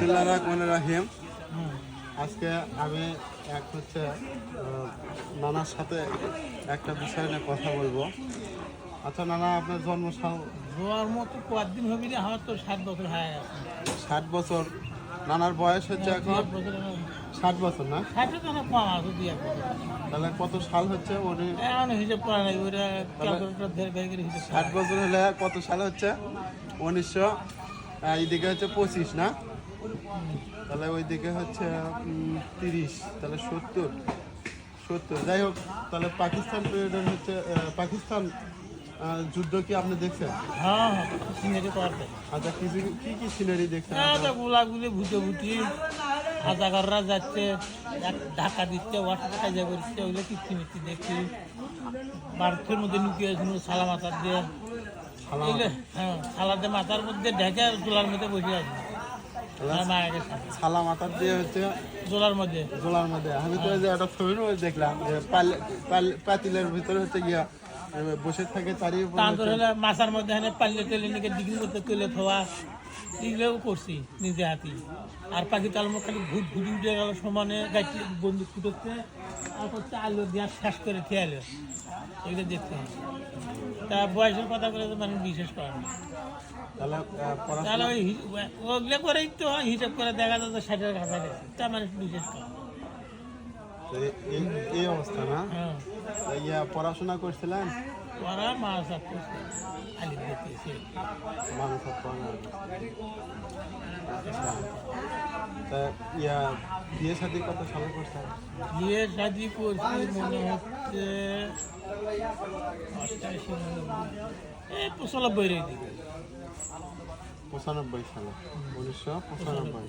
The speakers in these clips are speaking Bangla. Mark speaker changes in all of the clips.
Speaker 1: বিসমিল্লাহ রহমান রাহিম। আজকে আমি এক হচ্ছে নানার সাথে একটা বিষয় নিয়ে কথা বলব। আচ্ছা নানা আপনার জন্ম
Speaker 2: জোয়ার মতো কয়েকদিন হবে রে আমার তো সাত বছর হয়ে গেছে।
Speaker 1: ষাট বছর। নানার বয়স হচ্ছে এখন
Speaker 2: বছর আমার-
Speaker 1: ষাট বছর না?
Speaker 2: ষাটে তো অনেক কম আছে দুই এক
Speaker 1: তাহলে কত সাল হচ্ছে উনি
Speaker 2: এখন হিসেব করা নাই
Speaker 1: ষাট বছর হলে কত সাল হচ্ছে? উনিশশো আহ, এইদিকে হচ্ছে পঁচিশ না? তাহলে ওইদিকে হচ্ছে উম, তিরিশ তাহলে সত্তর সত্তর। যাই হোক তাহলে পাকিস্তান পিরিয়ডের হচ্ছে পাকিস্তান যুদ্ধ কি আপনি দেখছেন?
Speaker 2: হ্যাঁ হ্যাঁ সিনারি করতে
Speaker 1: আচ্ছা কিছু কি কি সিনারি দেখছেন
Speaker 2: হ্যাঁ গোলাগুলি ভুটে ভুটি হাজাগাররা যাচ্ছে ধাক্কা দিচ্ছে ওয়াটার কাজা করছে ওগুলো কিচ্ছি মিচ্ছি দেখছি? বার্থের মধ্যে লুকিয়ে ছিল সালা মাথার দিয়ে। হ্যাঁ সালাতে মাথার মধ্যে ঢেকে জোলার মধ্যে বসে আছে।
Speaker 1: ছালা মাথার দিয়ে হচ্ছে
Speaker 2: জোলার মধ্যে।
Speaker 1: জোলার মধ্যে। আমি তো যে একটা ছবির মধ্যে দেখলাম যে পাতিলের ভিতরে হচ্ছে গিয়া বসে থাকে তারই
Speaker 2: তারপর হলে মাথার মধ্যে হানে পাল্লে টেলে নিকে ডিগ্রি করতে তুলে থোয়া এগুলোও করছি নিজে হাতি। আর পাখি তাল মুখ খালি ভূত ঘুরি উঠে গেল সমানে গাইতে বন্দুক ফুটোচ্ছে আর হচ্ছে আলু দিয়ে শেষ করে খেয়ালো। এগুলো দেখতে তা বয়সের কথা বলে তো মানুষ বিশেষ করে না।
Speaker 1: তাহলে আহ, পড়াশোনা
Speaker 2: তাহলে ওই ওগুলো করেই তো হিসাব করে দেখা যাচ্ছে ষাটের কাছাকাছি। তা মানুষ বিশেষ করে
Speaker 1: এই- অবস্থা না?
Speaker 2: হ্যাঁ।
Speaker 1: ইয়া পড়াশোনা করছিলেন?
Speaker 2: ওরা মাছ
Speaker 1: মানুষ তা ইয়া বিয়ে শাদী কত সালে করছেন?
Speaker 2: বিয়ে শাদি করছি মনে হচ্ছে অষ্টাশি পঁচানব্বই
Speaker 1: পঁচানব্বই সালে উনিশশো পঁচানব্বই।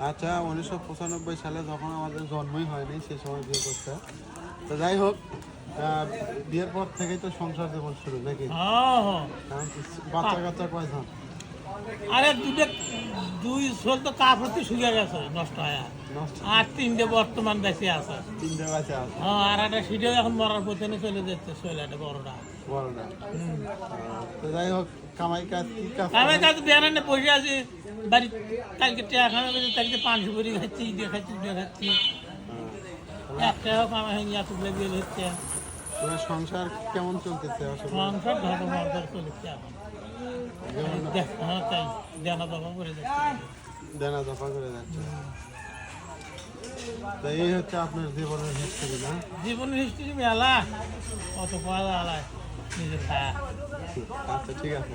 Speaker 1: আচ্ছা উনিশশো পঁচানব্বই সালে যখন আমাদের জন্মই হয়নি সেই সময় বিয়ে করতে। তো যাই হোক আহ, বিয়ের পর থেকেই তো সংসার জীবন শুরু নাকি?
Speaker 2: হ্যাঁ হ্যাঁ।
Speaker 1: বাচ্চা কাচ্চা কয়জন?
Speaker 2: আরে দুটো দুই সোল তো কাপড়তে শুকিয়ে গেছে নষ্ট হয়ে আর। তিনটে বর্তমান বেঁচে আছে।
Speaker 1: তিনটে বাচ্চা আছে।
Speaker 2: হ্যাঁ আর একটা সিটেও এখন মরার পথে চলে যাচ্ছে সোয়েলাটা বড়টা।
Speaker 1: বড় তো যাই হোক কামাই কাজ কি কাজ?
Speaker 2: বেড়ানে বসে আছি। বাড়ি কালকে বেশি কালকে পাঁচশো করে খাচ্ছি দিয়ে খাচ্ছি
Speaker 1: হ্যাঁ।
Speaker 2: একটা হোক আমার হচ্ছে
Speaker 1: তোমার সংসার কেমন চলতেছে?
Speaker 2: সংসার ধরো মার্দার চলেছে
Speaker 1: যেমন
Speaker 2: হ্যাঁ তাই দেনা দফা করে যাচ্ছে।
Speaker 1: দেনা দফা করে যাচ্ছে। তা এই হচ্ছে আপনার জীবনের হিস্ট্রি না?
Speaker 2: জীবনের হিস্ট্রি মেলা। কত পাওয়া আলায় নিজের
Speaker 1: আচ্ছা ঠিক আছে।